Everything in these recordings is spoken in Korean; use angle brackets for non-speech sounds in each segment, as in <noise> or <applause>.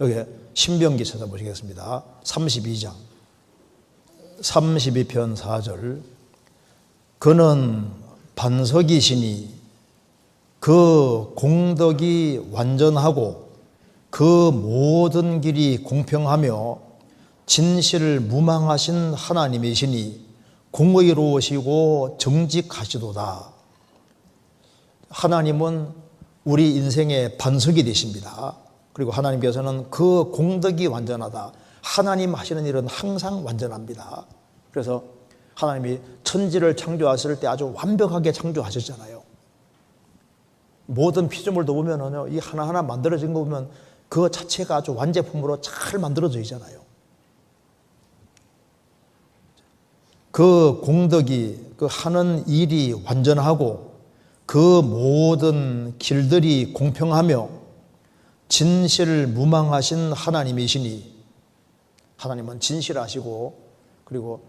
여기 신병기 찾아보시겠습니다. 32장 32편 4절 그는 반석이시니 그 공덕이 완전하고 그 모든 길이 공평하며 진실을 무망하신 하나님이시니 공의로우시고 정직하시도다. 하나님은 우리 인생의 반석이 되십니다. 그리고 하나님께서는 그 공덕이 완전하다. 하나님 하시는 일은 항상 완전합니다. 그래서 하나님이 천지를 창조하실 때 아주 완벽하게 창조하셨잖아요. 모든 피조물도 보면은요, 이 하나하나 만들어진 거 보면 그 자체가 아주 완제품으로 잘 만들어져 있잖아요. 그 공덕이 그 하는 일이 완전하고 그 모든 길들이 공평하며 진실 무망하신 하나님이시니 하나님은 진실하시고 그리고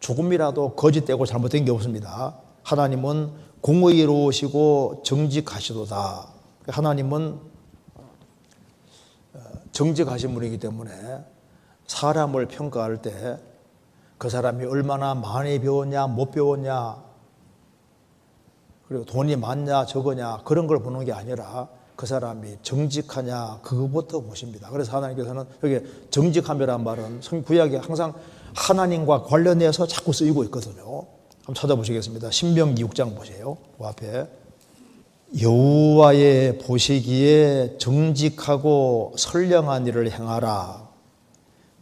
조금이라도 거짓되고 잘못된 게 없습니다. 하나님은 공의로우시고 정직하시도다. 하나님은 어, 정직하신 분이기 때문에 사람을 평가할 때 그 사람이 얼마나 많이 배웠냐, 못 배웠냐, 그리고 돈이 많냐, 적으냐, 그런 걸 보는 게 아니라 그 사람이 정직하냐, 그것부터 보십니다. 그래서 하나님께서는 여기 정직함이란 말은 성 구약에 항상 하나님과 관련해서 자꾸 쓰이고 있거든요. 한번 찾아보시겠습니다. 신명기 6장 보세요. 그 앞에. 여호와의 보시기에 정직하고 선량한 일을 행하라.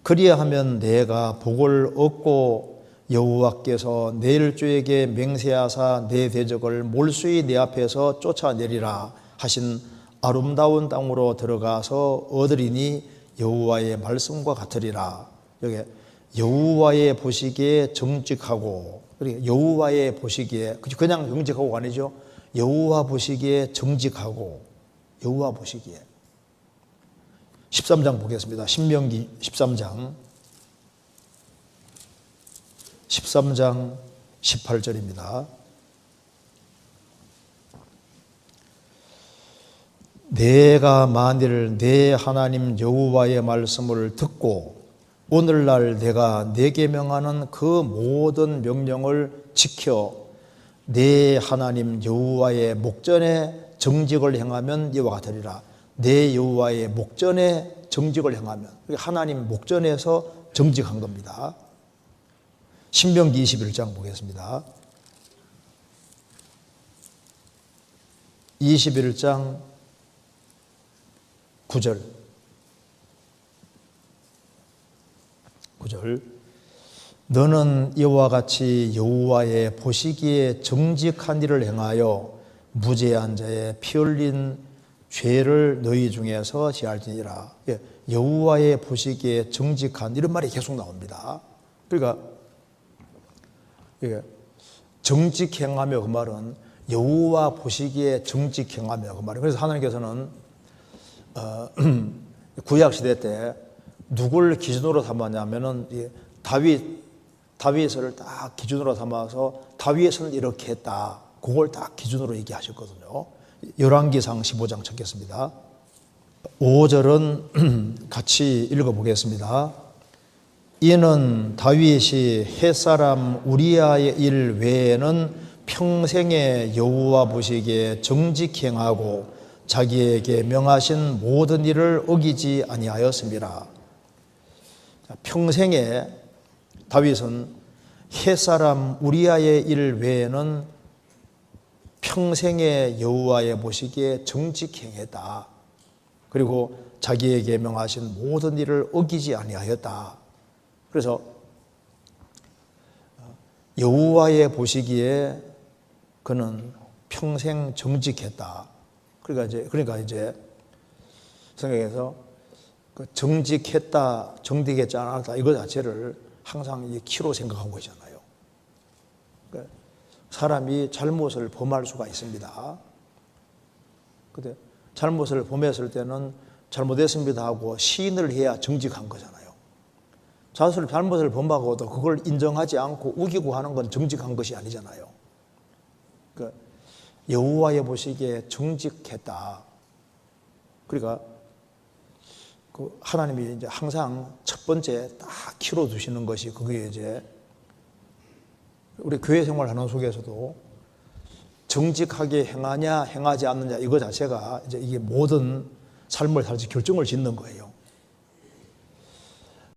그리하면 내가 복을 얻고 여호와께서 내 일주에게 맹세하사 내 대적을 몰수히 내 앞에서 쫓아내리라 하신 아름다운 땅으로 들어가서 얻으리니 여호와의 말씀과 같으리라. 여기 여호와의 보시기에 정직하고 그리고 여호와의 보시기에 그냥 정직하고 아니죠. 여호와 보시기에 정직하고 여호와 보시기에 13장 보겠습니다. 신명기 13장 13장 18절입니다. 내가 만일 내 하나님 여호와의 말씀을 듣고 오늘날 내가 내게 명하는 그 모든 명령을 지켜 내 하나님 여호와의 목전에 정직을 행하면 이와 같으리라. 내 여호와의 목전에 정직을 행하면 하나님 목전에서 정직한 겁니다. 신명기 21장 보겠습니다. 21장 9절 9절 너는 이와 같이 여호와의 보시기에 정직한 일을 행하여 무죄한 자의 피 흘린 죄를 너희 중에서 지할지니라. 예, 여호와의 보시기에 정직한 이런 말이 계속 나옵니다. 그러니까 정직 행하며 그 말은 여호와 보시기에 정직 행하며 그 말이에요. 그래서 하나님께서는 어, <clears throat> 구약 시대 때 누굴 기준으로 삼았냐면은 다윗 다윗을 딱 기준으로 삼아서 다윗은 이렇게 했다. 그걸 딱 기준으로 얘기하셨거든요. 열왕기상 15장 찾겠습니다. 5절은 <clears throat> 같이 읽어보겠습니다. 이는 다윗이 햇사람 우리아의 일 외에는 평생에 여호와 보시기에 정직행하고 자기에게 명하신 모든 일을 어기지 아니하였습니다. 평생에 다윗은 햇사람 우리아의 일 외에는 평생에 여호와의 보시기에 정직행했다. 그리고 자기에게 명하신 모든 일을 어기지 아니하였다. 그래서 여호와의 보시기에 그는 평생 정직했다. 그러니까 이제 그러니까 이제 성경에서 그 정직했다, 정직했지 않았다 이거 자체를 항상 이 키로 생각하고 있잖아요. 그러니까 사람이 잘못을 범할 수가 있습니다. 근데 잘못을 범했을 때는 잘못했습니다 하고 시인을 해야 정직한 거잖아요. 자sul 잘못을 범하고도 그걸 인정하지 않고 우기고 하는 건 정직한 것이 아니잖아요. 그러니까 여호와의 보시기에 정직했다. 그러니까 그 하나님이 이제 항상 첫 번째 딱 키로 두시는 것이 그게 이제 우리 교회 생활 하는 속에서도 정직하게 행하냐 행하지 않느냐 이거 자체가 이제 이게 모든 삶을 살지 결정을 짓는 거예요.